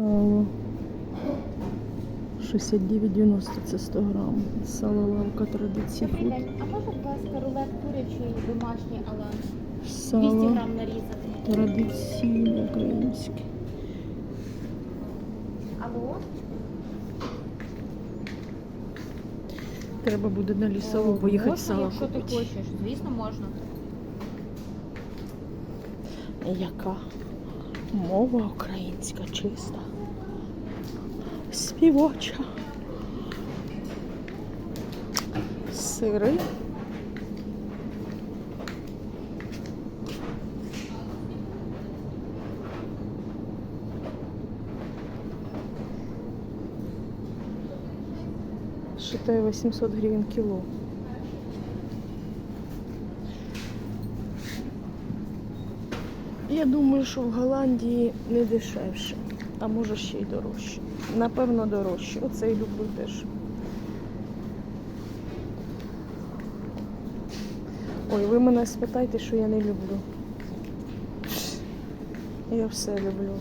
Сало. 69,90 це 100 грам. Сало лавка традиції Добрий день. А можна, будь ласка, рулет курячий домашній, але 200 Сало грам нарізати. традиційне українське. Алло? Треба буде на лісову поїхати можна, сало якщо купити. ти хочеш. Звісно, можна. Яка мова українська чиста. Співоча. Сири. Считаю 800 гривен кило. Я думаю, що в Голландії не дешевше, а може ще й дорожче. Напевно, дорожче. Оце і люблю теж. Ой, ви мене спитайте, що я не люблю. Я все люблю.